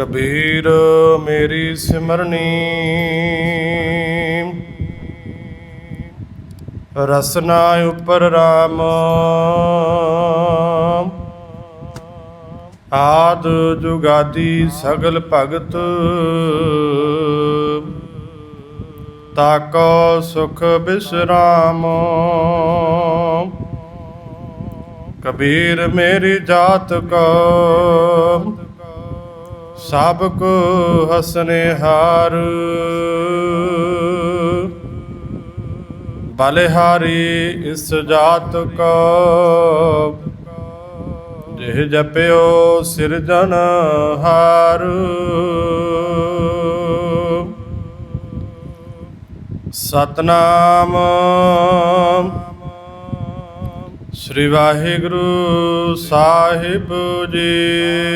ਕਬੀਰ ਮੇਰੀ ਸਿਮਰਨੀ। ਰਸਨਾ ਉਪਰ RAM ਆਦ ਜੁਗਾਦੀ ਸਗਲ ਭਗਤ। ਤਾਕੋ ਸੁਖ ਬਿਸਰਾਮ। ਕਬੀਰ ਮੇਰੀ ਜਾਤ ਕੋ। ਸਭ ਕੋ ਹਸਨੇ ਹਾਰ। ਬਲਿਹਾਰੀ ਇਸ ਜਾਤ ਕੋ, ਜਿਹ ਜਪਿਓ ਸਿਰਜਨ ਹਾਰ। ਸਤਨਾਮ ਸ੍ਰੀ ਵਾਹਿਗੁਰੂ ਸਾਹਿਬ ਜੀ।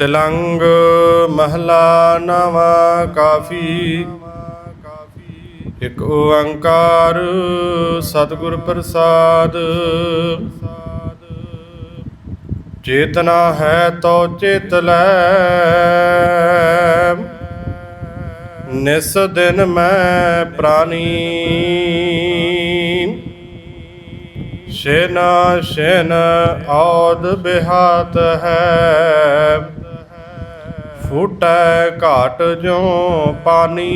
ਤਿਲੰਗ ਮਹਲਾ ਨਵਾ ਕਾਫੀ। ਇਕ ਓੰਕਾਰ ਸਤਿਗੁਰ ਪ੍ਰਸਾਦ। ਚੇਤਨਾ ਹੈ ਤੋ ਚੇਤ ਲੈ। ਨਿਸ ਦਿਨ ਮੈਂ ਪ੍ਰਾਨੀ। ਸ਼ੇਨਾ ਸ਼ੇਨ ਔਦ ਬਿਹਾਤ ਹੈ। ਫੁਟੈ ਘਾਟ ਜੋ ਪਾਨੀ।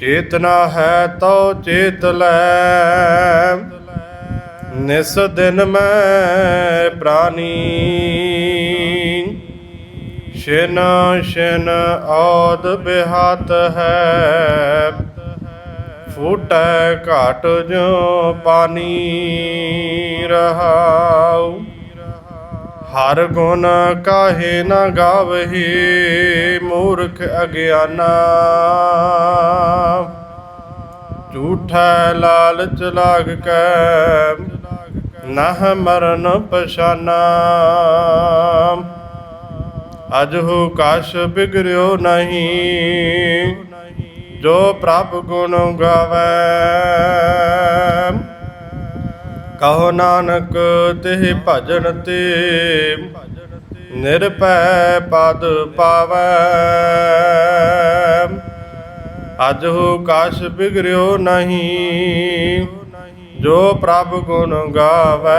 ਚੇਤਨਾ ਹੈ ਤੋ ਚੇਤ ਲੈ। ਨਿਸ ਦਿਨ ਮੈਂ ਪ੍ਰਾਨੀ। ਸ਼ਿਨ ਸ਼ਿਨ ਔਦ ਬਿਹਾਤ ਹੈ। ਫੂਟੈ ਘਾਟ ਜੋ ਪਾਨੀ ਰਹਾਉ। ਹਰ ਗੁਣ ਕਾਹੇ ਨਾ ਗਾਵਹੀ, ਮੂਰਖ ਅਗਿਆਨਾ। ਝੂਠਾ ਲਾਲਚ ਲਾਗ ਕੈ, ਨਹ ਮਰਨ ਪਛਾਨਾ। ਅਜ ਹੋ ਕਾਸ਼ ਬਿਗਰਿਓ ਨਹੀਂ, ਜੋ ਪ੍ਰਭ ਗੁਣ ਗਾਵੇ। ਕਹੋ ਨਾਨਕ ਤਿਹ ਭਜਨ ਤੇ, ਨਿਰਭੈ ਪਦ ਪਾਵੈ। ਅਜ ਹੋ ਕਾਸ਼ ਬਿਗਰਿਓ ਨਹੀਂ, ਜੋ ਪ੍ਰਭ ਗੁਣ ਗਾਵੇ।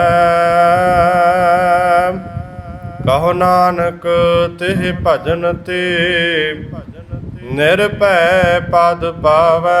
ਕਹੋ ਨਾਨਕ ਤਿਹ ਭਜਨ ਤੇ, ਨਿਰਭੈ ਪਦ ਪਾਵੈ।